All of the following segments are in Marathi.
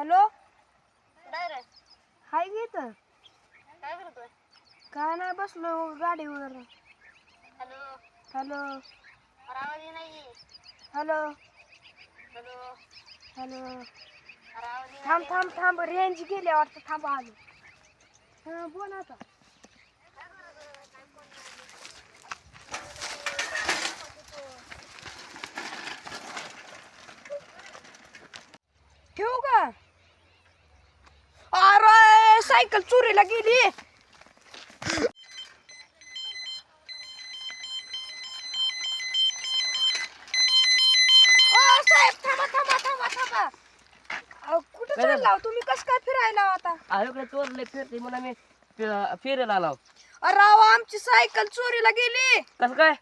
हॅलो? हाय की इथं? काय नाही बसलो गाडीवर. हॅलो? हॅलो? हॅलो? थांब थांब थांब. रेंज गेली वाटतं. थांब आलो हा बोल आता ठेवू का अरे सायकल चोरीला गेली. ओ साहेब थांबा थांबा थांबा थांबा. अहो, कुठं काय झालं? चालला हो? तुम्ही? कस काय फिरायला आता? आयोकडे चोरले फिरते म्हणून मी फि- फिरायला आलो. राव आमची सायकल चोरीला गेली. कसं काय?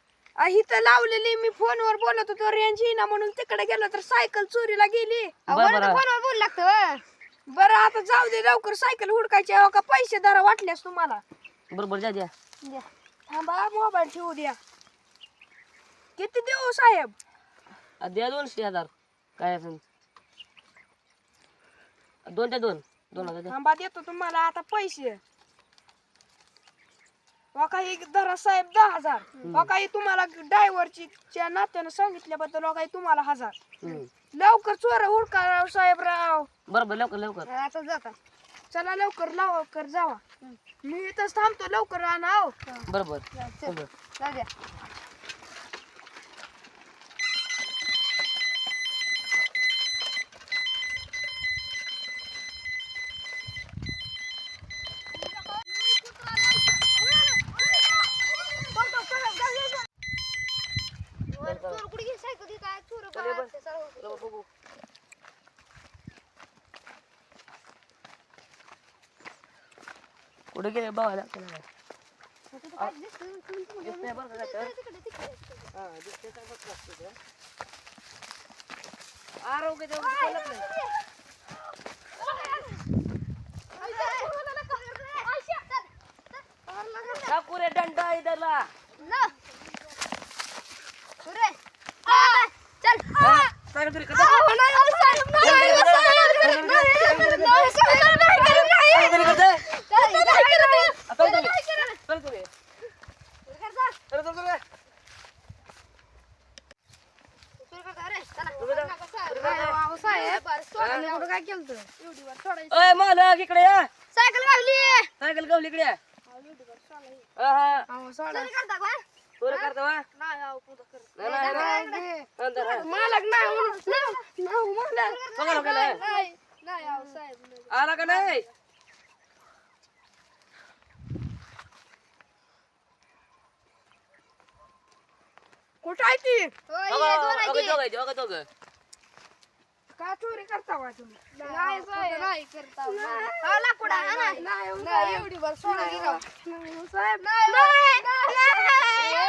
लावलेली मी फोनवर बोलत होतो रेंज येईना म्हणून तिकडे गेलो तर सायकल चोरीला गेली. बरं बरं. फोनवर बोल लागतं बरं आता जाऊ दे लवकर सायकल हुडकायची आहे का? पैसे दरा वाटल्यास तुम्हाला. बरोबर जा द्या. थांबा मोबाईल ठेवू द्या. किती देऊ साहेब? आ, द्या दोनशे हजार. काय असेल? दोन त्या दोन. दोन हजार द्या. थांबा देतो तुम्हाला. आता पैसे. काही धरा साहेब दहा हजार. काही तुम्हाला ड्रायव्हरची च्या नात्यानं सांगितल्याबद्दल काही तुम्हाला हजार. लवकर चोर हुडका राव साहेब राव बरोबर लवकर लवकर. आता जाता चला लवकर लवकर जावा. मी इथंच थांबतो लवकर आणा हो. बरोबर कुठे गेली सायकल काय चोर चल ये बस. चला बघू कुठे गेले बघायला चला काय. दिसतंय बरं का काय तर? हा, दिसतंय काय बघ लागतं ते. आरोग्य देव कळत नाही. टाकू रे दंडा इधरला हा, सायकल चोरी करता? सायकल चोरी करताय? आता चल तुम्ही. चल तुम्ही. चल, चल, चल, चल. काय केलं अय मालक इकडे या सायकल गावली सायकल गवली इकडे या हा, हा. चोरी करता का चोरी करता वा? नाही, नाही, नाही. नंतर, हा. मालक नाही म्हणून- नाही, नाही, मालक. बघा लोकांना, हा. नाही, नाही, अहो, साहेब, नाही. आला का नाही कुठं आहे ती बघा, बघा, दोघं आहे, दोघं, दोघं. का चोरी करता का तुम्ही नाही साहेब नाही करता नाही एवढी बार सोडा की राव. साहेब नाही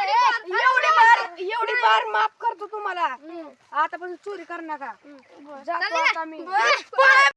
एवढी बार एवढी बार माफ करतो तुम्हाला. आतापासून चोरी कर नका. जातो आता मी.